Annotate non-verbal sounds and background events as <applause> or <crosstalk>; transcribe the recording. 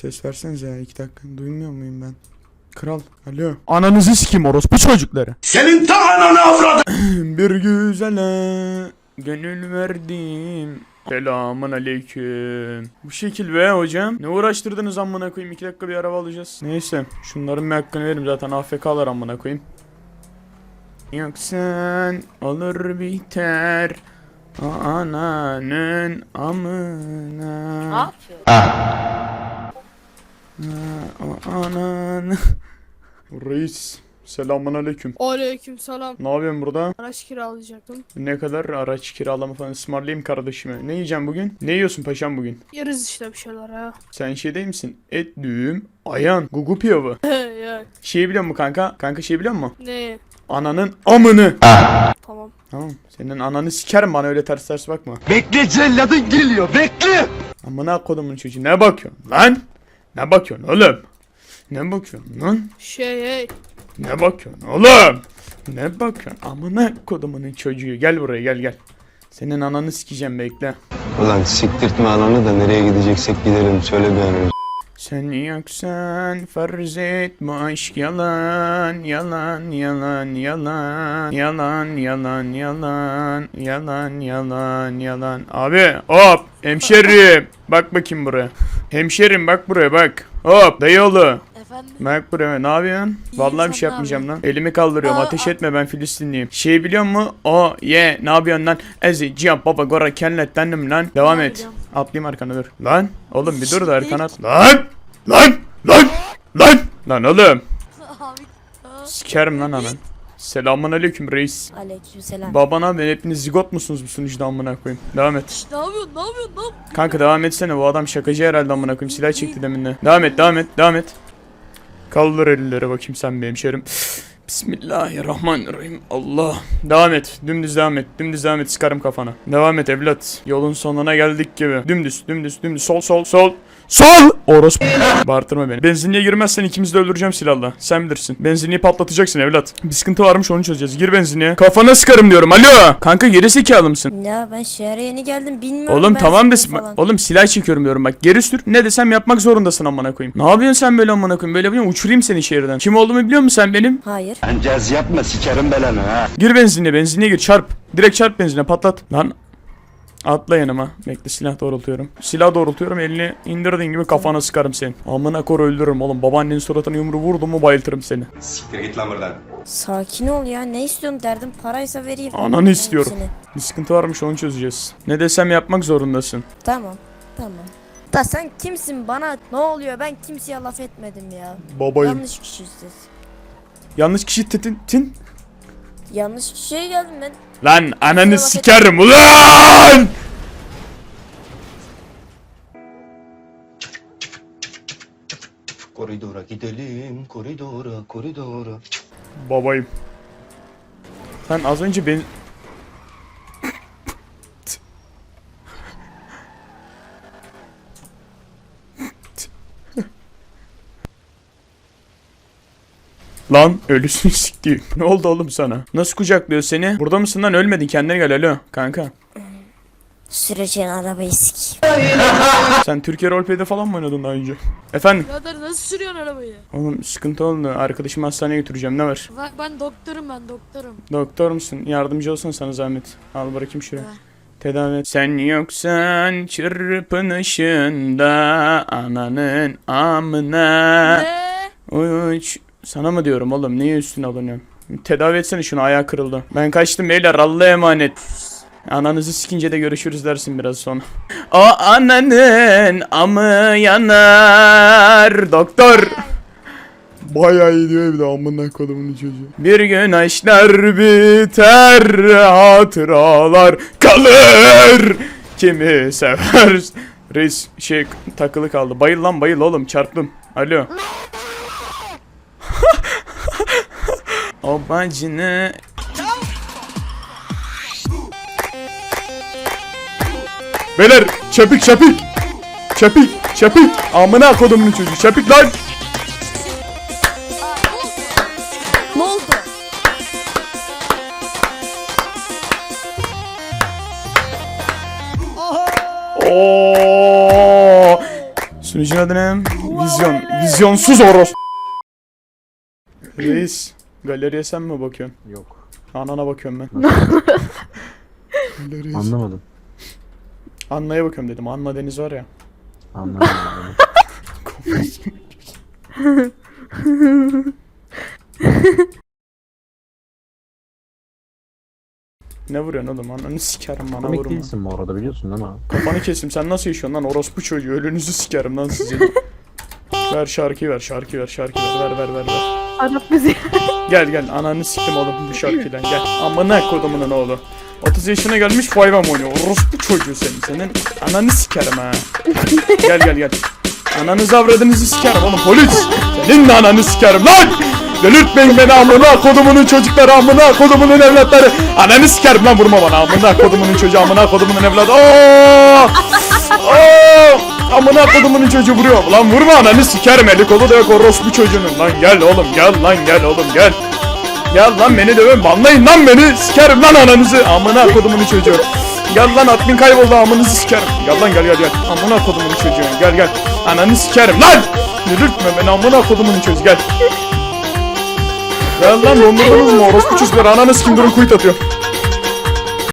Ses versenize ya iki dakika. Duymuyor muyum ben? Kral. Alo. Ananızı sikim orospu çocukları. Senin ta ananı avradı. <clears throat> Bir güzele gönül verdim. Selamun aleyküm. Bu şekil be hocam. Ne uğraştırdınız amına koyayım? İki dakika bir araba alacağız. Neyse. Şunların bir hakkını verim zaten AFK'lar amına koyayım. Yoksa olur biter. Ananın amına. Ne yapıyor? O ananın. Reis. Selamun aleyküm. Aleyküm selam. Ne yapıyorsun burada? Araç kiralayacaktım. Ne kadar araç kiralama falan ısmarlayayım kardeşime. Ne yiyeceğim bugün? Ne yiyorsun paşam bugün? Yeriz işte bir şeyler ha. Sen şey değil misin? Et, düğüm, ayan, gugu pilavı. <laughs> ya Şeyi biliyor musun kanka? Kanka şey biliyor musun? ne? Ananın amını. Tamam. Tamam. Senin ananı sikerim bana öyle ters ters bakma. Bekle celladın geliyor bekle. Amına kodumun çocuğu ne bakıyorsun lan? Ne bakıyorsun oğlum? Ne bakıyorsun lan? Şey hey. Ne bakıyorsun oğlum? Ne bakıyorsun? Amına kodumun çocuğu. Gel buraya gel gel. Senin ananı sikeceğim bekle. Ulan siktirtme alanı da nereye gideceksek gidelim söyle bir an önce. Sen yoksan farz et bu aşk yalan yalan yalan yalan yalan yalan yalan yalan yalan yalan abi hop hemşerim bak bakayım buraya hemşerim bak buraya bak hop dayıoğlu Efendim? Bak buraya ne yapıyorsun? Vallahi bir şey yapmayacağım lan. Elimi kaldırıyorum. Aa, Ateş aa. etme ben Filistinliyim. Şey biliyor musun? O ye ne yapıyorsun lan? Ezi cihan baba gora kenletlendim lan. Devam et. yapacağım? Atlayayım arkana dur. Lan oğlum bir dur da arkana at. Lan! Lan! Lan! Lan! Lan oğlum! <laughs> Abi. Sikerim lan anan. Selamun aleyküm reis. Aleykümselam. Babana ben hepiniz zigot musunuz bu sunucuda amına koyayım. Devam et. Ne yapıyorsun? Ne yapıyorsun? Ne yapıyorsun? Kanka devam etsene bu adam şakacı herhalde amına koyayım. Silah çekti deminle. Devam et devam et devam et. Kaldır elleri bakayım sen benim hemşerim. Bismillahirrahmanirrahim. Allah. Devam et. Dümdüz devam et. Dümdüz devam et. Sıkarım kafana. Devam et evlat. Yolun sonuna geldik gibi. Dümdüz, dümdüz, dümdüz. Sol, sol, sol. Sol! Orospu. Bağırtırma beni. Benzinliğe girmezsen ikimizi de öldüreceğim silahla. Sen bilirsin. Benzinliği patlatacaksın evlat. Bir sıkıntı varmış onu çözeceğiz. Gir benzinliğe. Kafana sıkarım diyorum. Alo. Kanka geri zekalı mısın? Ya ben şehre yeni geldim bilmiyorum. Oğlum ben tamam seni de falan. oğlum silah çekiyorum diyorum bak geri sür ne desem yapmak zorundasın amına koyayım. Ne yapıyorsun sen böyle amına koyayım böyle yapıyorsun uçurayım seni şehirden. Kim olduğumu biliyor musun sen benim? Hayır. Ancaz yapma sikerim belanı ha. Gir benzinliğe benzinliğe gir çarp. Direkt çarp benzine patlat. Lan Atla yanıma. Bekle silah doğrultuyorum. Silah doğrultuyorum elini indirdiğin gibi kafana sıkarım senin. Amına kor öldürürüm oğlum. Babaannenin suratına yumruğu vurdum mu bayıltırım seni. Siktir git lan buradan. Sakin ol ya. Ne istiyorsun derdim paraysa vereyim. Ananı istiyorum. hepsini. Bir sıkıntı varmış onu çözeceğiz. Ne desem yapmak zorundasın. Tamam. Tamam. Da sen kimsin bana? Ne oluyor? Ben kimseye laf etmedim ya. Babayım. Yanlış kişisiz. Yanlış kişi titin. Tin. Yanlış kişiye geldim ben. Lan ananı sikerim ulan! Koridora gidelim koridora koridora. Babayım. Sen az önce ben... Lan ölüsün siktiğim. Ne oldu oğlum sana? Nasıl kucaklıyor seni? Burada mısın lan ölmedin kendine gel alo kanka. Süreceğin arabayı sik. Sen Türkiye roleplay'de falan mı oynadın daha önce? Efendim? Birader nasıl sürüyorsun arabayı? Oğlum sıkıntı oldu. Arkadaşımı hastaneye götüreceğim ne var? Bak ben doktorum ben doktorum. Doktor musun? Yardımcı olsun sana zahmet. Al bırakayım şuraya. Ha. Tedavi et. Sen yoksan çırpınışında ananın amına Ne? uç. Sana mı diyorum oğlum? Niye üstüne alınıyorsun? Tedavi etsene şunu ayağı kırıldı. Ben kaçtım beyler Allah'a emanet. Ananızı sikince de görüşürüz dersin biraz sonra. O ananın amı yanar doktor. Bayağı iyi diyor bir de amına kodumun çocuğu. Bir gün aşklar biter, hatıralar kalır. Kimi sever? Reis şey takılı kaldı. Bayıl lan bayıl oğlum çarptım. Alo. O bacını Beyler çapik çapik. Çapik çapik. Amına kodumun çocuğu çapik lan. Ne oldu? Oo! Sunucunun adı ne? Vizyon. Vizyonsuz oros. Reis. Galeriye sen mi bakıyorsun? Yok. Anana bakıyorum ben. <laughs> Reis. Anlamadım. Anna'ya bakıyorum dedim. Anna Deniz var ya. Anlamadım. <laughs> Ne vuruyorsun oğlum? Ananı sikerim bana Komik vurma. değilsin bu arada biliyorsun değil mi? Kafanı kesim sen nasıl yaşıyorsun lan orospu çocuğu ölünüzü sikerim lan sizin. <laughs> ver şarkıyı ver şarkıyı ver şarkıyı ver ver ver ver ver. Arap müziği. Gel gel ananı siktim oğlum bu şarkıyla gel. Amına kodumunun oğlu. 30 yaşına gelmiş Five'm oynuyor. Orospu çocuğu senin. Senin ananı sikerim ha. gel gel gel. Ananızı avradınızı sikerim oğlum polis. Senin de ananı sikerim lan. Delirtmeyin beni amına kodumunun çocukları amına kodumunun evlatları. Ananı sikerim lan vurma bana amına kodumunun çocuğu amına kodumunun evladı. Oo! Oo! Amına kodumunun çocuğu vuruyor. Lan vurma ananı sikerim eli kolu da yok orospu çocuğunun. Lan gel oğlum gel lan gel oğlum gel. Gel lan beni dövün banlayın lan beni sikerim lan ananızı amına kodumun çocuğu. Gel lan admin kayboldu amınızı sikerim. Gel lan gel gel gel amına kodumun çocuğu gel gel. Ananı sikerim lan. Yürütme beni amına kodumun çocuğu gel. Gel lan dondurdunuz mu orospu çocukları ananı sikim durun kuyut atıyor.